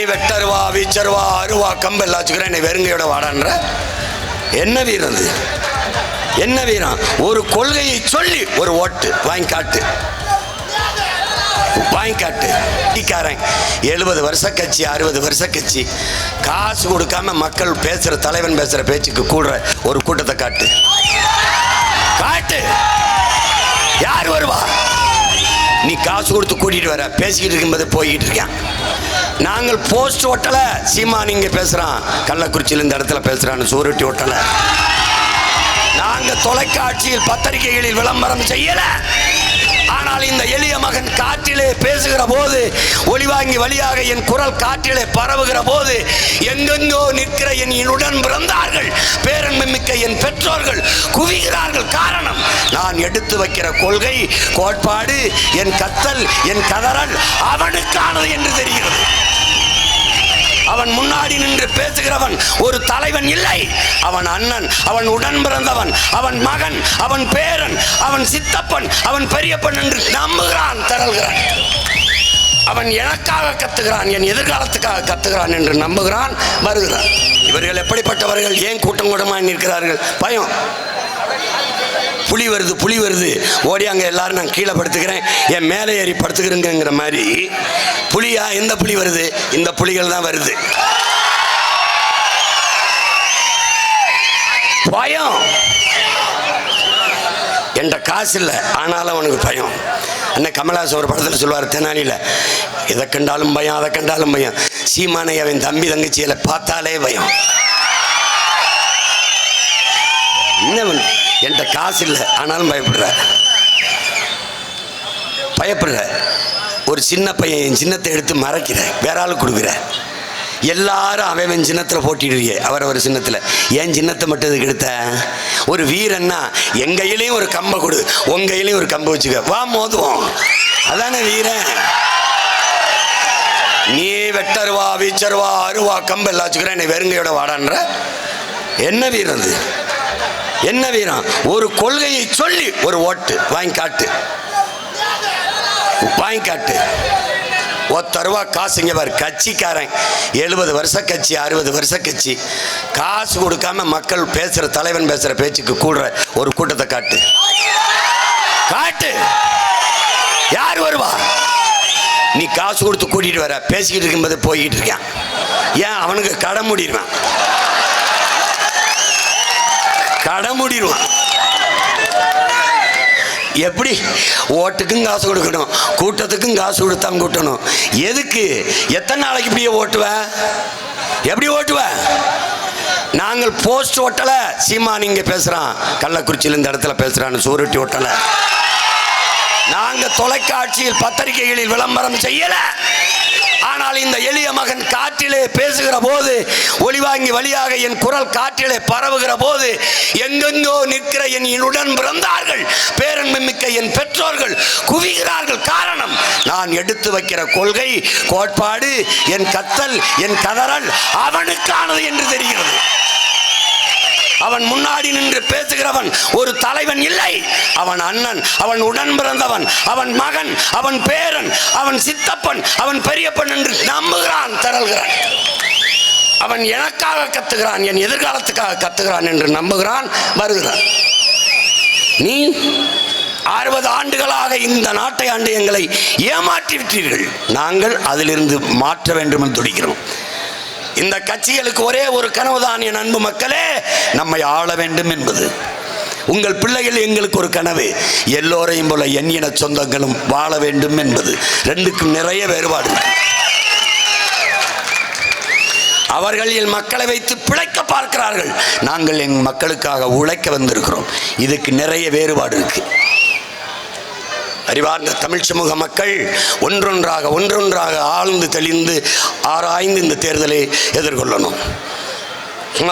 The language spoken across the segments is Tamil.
வெட்டருவா வீச்சருவா அருவா கம்பு எல்லாம் வச்சுக்கிறேன் என்னை வெறுங்கையோட வாடான்ற. என்ன வீரம் அது? என்ன வீரம்? ஒரு கொள்கையை சொல்லி ஒரு ஓட்டு வாங்கி காட்டு. வாங்கி காட்டு. எழுபது வருஷ கட்சி அறுபது வருஷ கட்சி. காசு கொடுக்காம மக்கள் பேசுற தலைவன் பேசுற பேச்சுக்கு கூடுற ஒரு கூட்டத்தை காட்டு. காட்டு. யார் வருவா? நீ காசு கொடுத்து கூட்டிட்டு வர பேசிக்கிட்டு இருக்கும்போது போய்கிட்டு இருக்கேன் நாங்கள் போஸ்ட் ஓட்டல. சீமா நீங்க பேசுறான். கள்ளக்குறிச்சியில் இந்த இடத்துல பேசுறான்னு சூரட்டி ஓட்டல. நாங்க தொலைக்காட்சியில் பத்திரிகைகளில் விளம்பரம் செய்யல. ஆனால் இந்த எளிய மகன் காற்றிலே பேசுகிற போது ஒளிவாங்கி வழியாக என் குரல் காற்றிலே பரவுகிற போது எங்கெங்கோ நிற்கிற என் உடன் பிறந்தார்கள். பேரன்பு என் பெற்றோர்கள் குவிகிறார்கள். காரணம் நான் எடுத்து வைக்கிற கொள்கை கோட்பாடு என் கத்தல் என் கதறல் அவனுக்கானது என்று தெரிகிறது. அவன் முன்னாடி நின்று பேசுகிறவன் ஒரு தலைவன் இல்லை. அவன் அண்ணன் அவன் உடன் பிறந்தவன் அவன் மகன் அவன் பேரன் அவன் சித்தப்பன் அவன் பெரியப்பன் என்று நம்புகிறான் திரள்கிறான் அவன் எனக்காக கத்துகிறான் என் எதிர்காலத்துக்காக கத்துகிறான் என்று நம்புகிறான் வருகிறான். இவர்கள் எப்படிப்பட்டவர்கள்? ஏன் கூட்டம் கூட்டமாக நிற்கிறார்கள்? பயம். புலி வருது புலி வருது. ஓடி அங்கே எல்லாரும் நான் கீழே படுத்துக்கிறேன். என் மேலே ஏறி படுத்துக்கிறேங்கிற மாதிரி புலியா எந்த புலி வருது? இந்த புலிகள் தான் வருது. பயம். என்ற காசு இல்லை ஆனாலும் அவனுக்கு பயம். அண்ணன் கமலாஸ் ஒரு படத்தில் சொல்லுவார் தெனாலியில் எதை கண்டாலும் பயம் அதை கண்டாலும் பயம். சீமானை அவன் தம்பி தங்கச்சியில் பார்த்தாலே பயம். என்ன என்கிட்ட காசு இல்லை ஆனாலும் பயப்படுற. பயப்படுற. ஒரு சின்ன பையன் என் சின்னத்தை எடுத்து மறைக்கிற. வேற ஆள் கொடுக்குற. எல்லாரும் அவன் சின்னத்தில் போட்டிடுறீங்க அவர் ஒரு சின்னத்தில். ஏன் சின்னத்தை மட்டும் இதுக்கு எடுத்த? ஒரு வீரன்னா எங்கையிலையும் ஒரு கம்பை கொடு. உங்க கையிலையும் ஒரு கம்பை வச்சுக்க. வா மோதுவோம். அதானே வீரன். நீ வெட்டருவா வீச்சருவா அருவா கம்பு எல்லாம் வச்சுக்கிறேன் என்னை வெறுங்கையோட வாடான்ற? என்ன வீரம் அது? என்ன வீரம்? ஒரு கொள்கையை சொல்லி ஒரு ஓட்டு. வாங்கி காட்டு. வாங்கி காட்டு. ஒத்த ரூபா காசு இங்க பாரு கட்சிக்காரன். எழுபது வருஷ கட்சி அறுபது வருஷ கட்சி. காசு கொடுக்காம மக்கள் பேசுற தலைவன் பேசுற பேச்சுக்கு கூடுற ஒரு கூட்டத்தை காட்டு. காட்டு. யார் வருவா? நீ காசு கொடுத்து கூட்டிட்டு வர பேசிக்கிட்டு இருக்கும்போது போய்கிட்டு இருக்கான் ஏன் அவனுக்கு கடை மூடிடுவான்? கடை மூடிடுவான். எப்படி? ஓட்டுக்கும் காசு கொடுக்கணும். கூட்டத்துக்கும் காசு கொடுத்தான் கூட்டணும். எதுக்கு? எத்தனை நாளைக்கு இப்படியே ஓட்டுவ? எப்படி ஓட்டுவ? நாங்கள் போஸ்ட் ஓட்டலை. சீமா நீங்கள் பேசுகிறான் கள்ளக்குறிச்சியில் இந்த இடத்துல பேசுகிறான்னு சூரட்டி ஓட்டலை. நாங்கள் தொலைக்காட்சியில் பத்திரிகைகளில் விளம்பரம் செய்யலை. ஆனால் இந்த எளிய மகன் காற்றிலே பேசுகிற போது ஒளிவாங்கி வழியாக என் குரல் காற்றிலே பரவுகிற போது எங்கெங்கோ நிற்கிற என் உடன் பிறந்தார்கள். பேரன்பு மிக்க என் பெற்றோர்கள் குவிகிறார்கள். காரணம் நான் எடுத்து வைக்கிற கொள்கை கோட்பாடு என் கத்தல் என் கதறல் அவனுக்கானது என்று தெரிகிறது. அவன் முன்னாடி நின்று பேசுகிறவன் ஒரு தலைவன் இல்லை. அவன் அண்ணன் அவன் உடன் பிறந்தவன் அவன் மகன் அவன் பேரன் அவன் சித்தப்பன் அவன் பெரியப்பன் என்று நம்புகிறான் திரள்கிறான் அவன் எனக்காக கத்துகிறான் என் எதிர்காலத்துக்காக கத்துகிறான் என்று நம்புகிறான் வருகிறான். நீ அறுபது ஆண்டுகளாக இந்த நாட்டை ஆண்டு எங்களை ஏமாற்றி விட்டீர்கள் நாங்கள் அதிலிருந்து மாற்ற வேண்டும் என்று துடிக்கிறோம். இந்த கட்சிகளுக்கு ஒரே ஒரு கனவுதான் என் அன்பு மக்களே. நம்மை ஆள வேண்டும் என்பது. உங்கள் பிள்ளைகள் எங்களுக்கு ஒரு கனவு. எல்லோரையும் போல என் சொந்தங்களும் வாழ வேண்டும் என்பது. ரெண்டுக்கும் நிறைய வேறுபாடு இருக்கு. அவர்கள் என் மக்களை வைத்து பிழைக்க பார்க்கிறார்கள். நாங்கள் என் மக்களுக்காக உழைக்க வந்திருக்கிறோம். இதுக்கு நிறைய வேறுபாடு இருக்குது அறிவார்ந்த தமிழ் சமூக மக்கள் ஒன்றொன்றாக ஒன்றொன்றாக ஆழ்ந்து தெளிந்து ஆராய்ந்து இந்த தேர்தலை எதிர்கொள்ளணும்.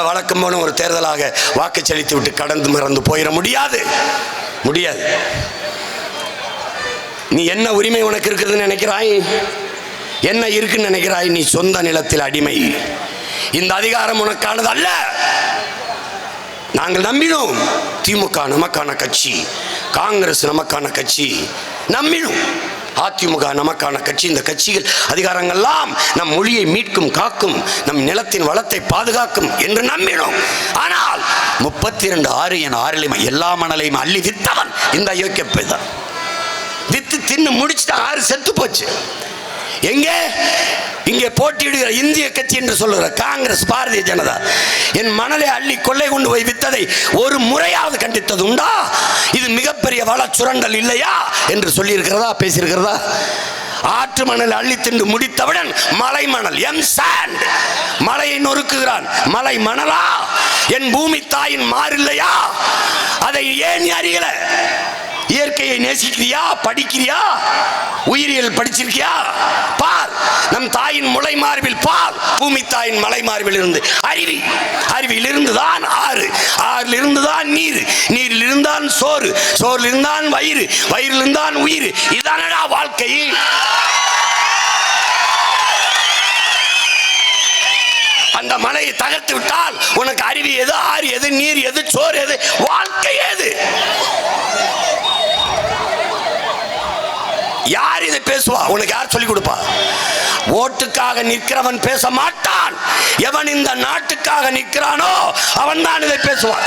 வழக்கம் போன ஒரு தேர்தலாக வாக்கு செலுத்தி விட்டு கடந்து மறந்து போயிட முடியாது. முடியாது. நீ என்ன உரிமை உனக்கு இருக்குதுன்னு நினைக்கிறாய்? என்ன இருக்குன்னு நினைக்கிறாய்? நீ சொந்த நிலத்தில் அடிமை. இந்த அதிகாரம் உனக்கானது அல்ல நாங்கள் நம்பினோம். திமுக நமக்கான கட்சி. காங்கிரஸ் நமக்கான கட்சி நம்பினோம் அதிமுக நமக்கான கட்சி இந்த கட்சிகள் அதிகாரங்கள்லாம் நம் மொழியை மீட்கும் காக்கும் நம் நிலத்தின் வளத்தை பாதுகாக்கும் என்று நம்பினோம் ஆனால் முப்பத்தி ரெண்டு ஆறு என் ஆறிலையும் எல்லா மணலையும் அள்ளி வித்தவன் இந்த அயோக்கிய பை தான் வித்து தின்னு முடிச்சுட்டு ஆறு செத்து போச்சு. எங்கே? இங்கே போட்டியிடுகிற இந்திய கட்சி என்று சொல்லுகிற காங்கிரஸ் பாரதிய ஜனதா. என் மணலை அள்ளி கொள்ளை கொண்டு போய் வித்ததை ஒரு முறையாவது கண்டித்தது உண்டா? இது மிகப்பெரிய வள சுரண்டல் இல்லையா? என்று சொல்லியிருக்கிறதா? பேசியிருக்கிறதா? ஆற்று மணல் அள்ளி தின்று முடித்தவுடன் மலை மணல். எம் சாண்ட் மலையை நொறுக்குகிறான். மலை மணலா? என் பூமி தாயின் மாறில்லையா? அதை ஏன் அறியல? இயற்கையை நேசிக்கிறியா? படிக்கிறியா? உயிரியல் படிச்சிருக்கியா? பார். நம் தாயின் முளை மார்பில் பார். பூமி தாயின் மலை மார்பில் இருந்து அருவி. அருவியில் இருந்துதான் ஆறு. ஆறில் இருந்துதான் நீர். நீரில் இருந்தான் சோறு. சோறில் இருந்தான் வயிறு. வயிறில் இருந்தான் உயிர். இதானடா வாழ்க்கை. அந்த மலையை தகர்த்து விட்டால் உனக்கு அருவி எது ஆறு எது நீர் எது சோறு எது வாழ்க்கை எது? யார் இதை பேசுவா? உனக்கு யார் சொல்லிக் கொடுப்பா? ஓட்டுக்காக நிற்கிறவன் பேச மாட்டான். எவன் இந்த நாட்டுக்காக நிற்கிறானோ அவன் தான் இதை பேசுவான்.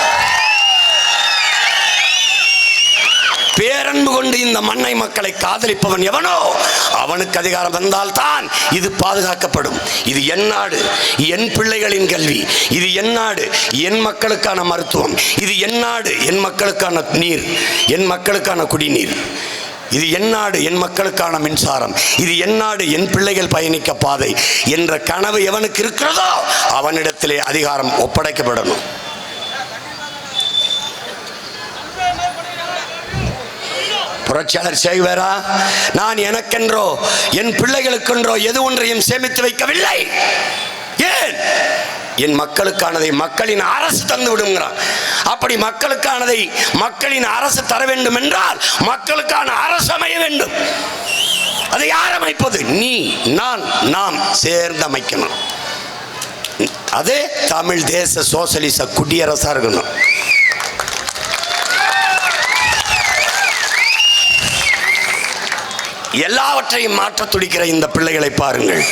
பேரன்பு கொண்டு இந்த மண்ணை மக்களை காதலிப்பவன் எவனோ அவனுக்கு அதிகாரம் வந்தால்தான் இது பாதுகாக்கப்படும். இது என் நாடு என் பிள்ளைகளின் கல்வி. இது என் நாடு என் மக்களுக்கான மருத்துவம். இது என் நாடு என் மக்களுக்கான நீர் என் மக்களுக்கான குடிநீர். இது என் நாடு என் மக்களுக்கான மின்சாரம். இது என் நாடு என் பிள்ளைகள் பயணிக்க பாதை என்ற கனவு எவனுக்கு இருக்கிறதோ அவனிடத்திலே அதிகாரம் ஒப்படைக்கப்படணும். புரட்சியாளர் செய்வேரா? நான் எனக்கென்றோ என் பிள்ளைகளுக்கென்றோ எது ஒன்றையும் சேமித்து வைக்கவில்லை. ஏன்? என் மக்களுக்கானதை மக்களின் அரசு தந்து விடுங்கிறான் அப்படி மக்களுக்கானதை மக்களின் அரசு தர வேண்டும் என்றால் மக்களுக்கான அரசு அமைய வேண்டும். அதை யார் அமைப்பது? நீ நான் நாம் சேர்ந்து அமைக்கணும். அதே தமிழ் தேச சோசலிச குடியரசா இருக்கணும். எல்லாவற்றையும் மாற்ற துடிக்கிற இந்த பிள்ளைகளை பாருங்கள்.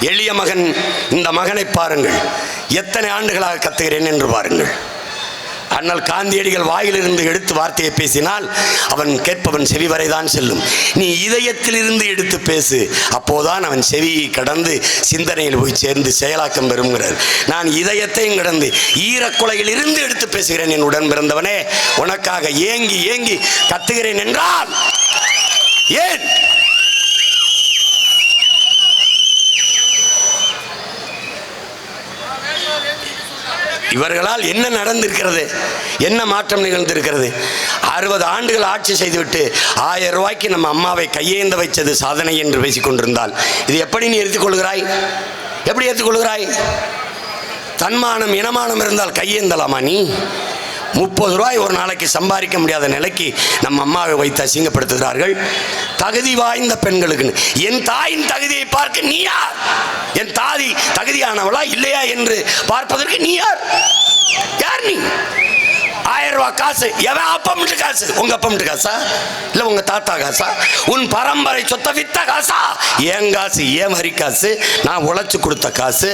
எளிய மகன் இந்த மகனை பாருங்கள். எத்தனை ஆண்டுகளாக கத்துகிறேன் என்று பாருங்கள். அண்ணல் காந்தியடிகள் வாயிலிருந்து எடுத்து வார்த்தையை பேசினால் அவன் கேட்பவன் செவி வரைதான் செல்லும். நீ இதயத்திலிருந்து எடுத்து பேசு. அப்போதான் அவன் செவியை கடந்து சிந்தனையில் போய் சேர்ந்து செயலாக்கம் பெறுங்கிறார் நான் இதயத்தையும் கடந்து ஈரக்குலையில் இருந்து எடுத்து பேசுகிறேன் என் உடன் பிறந்தவனே. உனக்காக ஏங்கி ஏங்கி கத்துகிறேன் என்றால் ஏன்? இவர்களால் என்ன நடந்திருக்கிறது? என்ன மாற்றம் நிகழ்ந்திருக்கிறது? அறுபது ஆண்டுகள் ஆட்சி செய்துவிட்டு ஆயிரம் ரூபாய்க்கு நம்ம அம்மாவை கையேந்த வைத்தது சாதனை என்று பேசிக்கொண்டிருந்தால் இது எப்படி நீ எடுத்துக்கொள்கிறாய்? எப்படி எடுத்துக்கொள்கிறாய் தன்மானம் இனமானம் இருந்தால் கையேந்தலாமா நீ? முப்பது ரூபாய் ஒரு நாளைக்கு சம்பாதிக்க முடியாத நிலைக்கு நம்ம அம்மாவை வைத்து அசிங்கப்படுத்துகிறார்கள். தகுதி வாய்ந்த பெண்களுக்குன்னு. என் தாயின் தகுதியை பார்க்க நீ யார்? தாதி தகுதியானவளா இல்லையா என்று பார்ப்பதற்கு நீ யார்? யார் நீ? ஆயிரம் ரூபாய் காசு. எவன் அப்பம்ட்டு காசு? உங்க அப்பம்ட்டு காசா? இல்ல உங்க தாத்தா காசா? உன் பரம்பரை சொத்த வித்த காசா? ஏன் காசு? ஏன் வரி காசு? நான் உழைச்சு கொடுத்த காசு?